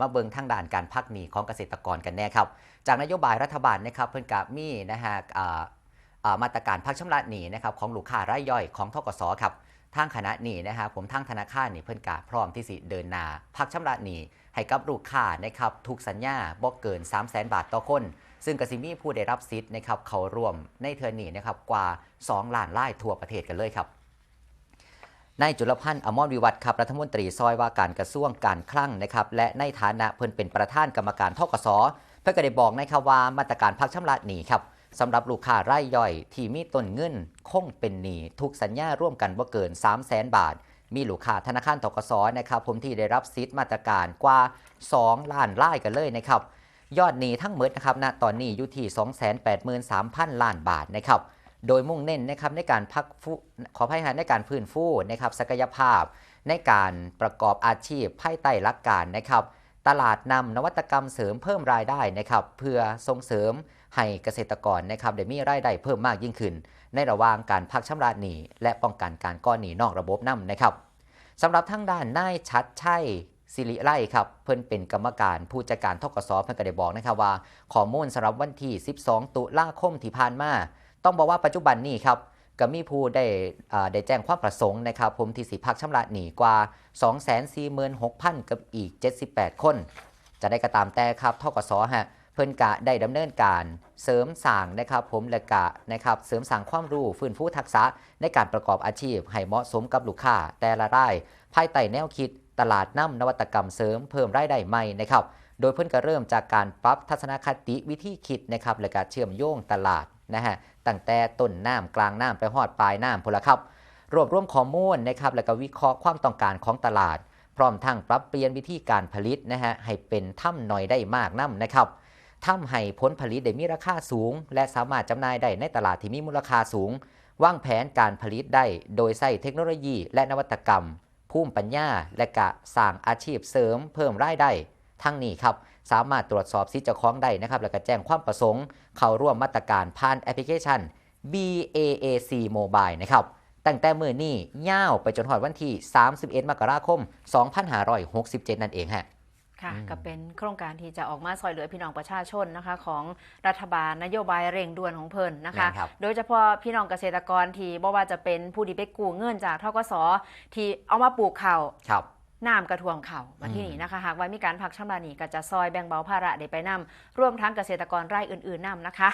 มาเบิงทางด่านการพักหนีของเกษตรกรกันแน่ครับ จากนโยบายรัฐบาลนะครับเพิ่นกะมีนะฮะอ่ามาตรการพักชำระหนี้นะครับของลูกค้ารายย่อยของทกสครับทางคณะหนี้นะฮะผมทางธนาคารนี่เพิ่นกะพร้อมที่สิเดินหน้าพักชำระหนี้ให้กับลูกค้านะครับถูกสัญญาบ่เกิน 3 0 0 0 0 0บาทต่อคน ซึ่งกสิมีผู้ได้รับสิทธิ์นะครับเขาร่วมในเทอร์นี้นะครับกว่า 2 ล้านไรายทั่วประเทศกันเลยครับ นายจุลพันธ์อมรวิวัฒน์ครับรัฐมนตรีซอยว่าการกระทรวงการคลังนะครับและในฐานะเพิ่นเป็นประธานกรรมการทกสเพื่อก็ได้บอกนะครับว่ามาตรการพักชำระหนี้ครับสำหรับลูกค้ารายย่อย ที่มีต้นเงินคงเป็นหนี้ทุกสัญญาร่วมกันบ่าเกิน 3 0 0แสนบาท มีลูกค้าธนาคารทกสนะครับผมที่ได้รับสิทธิ์มาตรการกว่า 2 ล้านรายกันเลยนะครับยอดหนี้ทั้งหมดนะครับณตอนนี้อยู่ที่283,000 ล้านบาทนะครับ โดยมุ่งเน้นนะครับในการพักฟูขอภัยฮะในการพื้นฟูนะครับศักยภาพ ในการประกอบอาชีพภายใต้หลักการนะครับ ตลาดนำนวัตกรรมเสริมเพิ่มรายได้นะครับเพื่อส่งเสริมให้เกษตรกรนะครับได้มีรายได้เพิ่มมากยิ่งขึ้น ในระหว่างการพักชำระหนี้และป้องกันการก้อนหนี้นอกระบบนํนะครับสำหรับทางด้านนายชัดชัยสิริไล่ครับเพิ่นเป็นกรรมการผู้จัดการทกสเพิ่นก็ได้บอกนะครับว่าข้อมูลสำหรับวันที่ 12 ตุลาคมที่ผ่านมา ต้องบอกว่าปัจจุบันนี้ครับก็มีผู้ได้ได้แจ้งความประสงค์นะครับผมที่สิพักชำระหนีกว่า 246,000 กับอีก 78 คน จะได้กระตามแต่ครับทกสฮะเพิ่นกะได้ดำเนินการเสริมสร้างนะครับผมและกะนะครับเสริมสร้างความรู้ฟื้นฟูทักษะในการประกอบอาชีพ ให้เหมาะสมกับลูกค้าแต่ละราย ภายใต้แนวคิดตลาดน้ำนวัตกรรมเสริมเพิ่มรายได้ใหม่นะครับโดยเพิ่นก็เริ่มจากการปรับทัศนคติวิธีคิดนะครับและการเชื่อมโยงตลาด นะฮะตั้งแต่ต้นน้ำกลางน้ำไปหอดปลายน้ำพละครับ รวบรวมข้อมูลนะครับและก็วิเคราะห์ความต้องการของตลาด พร้อมทั้งปรับเปลี่ยนวิธีการผลิตนะฮะให้เป็นถ้ำหน่อยได้มากน้ำนะครับทำให้ผลผลิตได้มีราคาสูง และสามารถจำหน่ายได้ในตลาดที่มีมูลค่าสูง วางแผนการผลิตได้โดยใช้เทคโนโลยี และนวัตกรรมภูมิปัญญา และกะสร้างอาชีพเสริม เพิ่มรายได้ ทั้งนี้ครับ สามารถตรวจสอบสิทธิ์เจ้าของได้นะครับ แล้วก็แจ้งความประสงค์ เข้าร่วมมาตรการผ่านแอปพลิเคชัน BAAC Mobile นะครับตั้งแต่มือนี้ย่าวไปจนหอดวันที่ 31 มกราคม 2567 นั่นเองฮะค่ะอืมก็เป็นโครงการที่จะออกมาซอยเหลือพี่น้องประชาชนนะคะ ของรัฐบาลนโยบายเร่งด่วนของเพิ่นนะคะแม่นครับโดยเฉพาะพี่น้องเกษตรกรที่บ่ว่าจะเป็นผู้ที่ไปกู้เงินจากทกสที่เอามาปลูกข้าวครับ น้ำกระท่วมเข่ามาที่นี่นะคะหากว่ามีการพักชำระหนี้ก็จะซอยแบ่งเบาภาระได้ไปนำร่วมทั้งเกษตรกรไร่อื่นๆนำนะคะ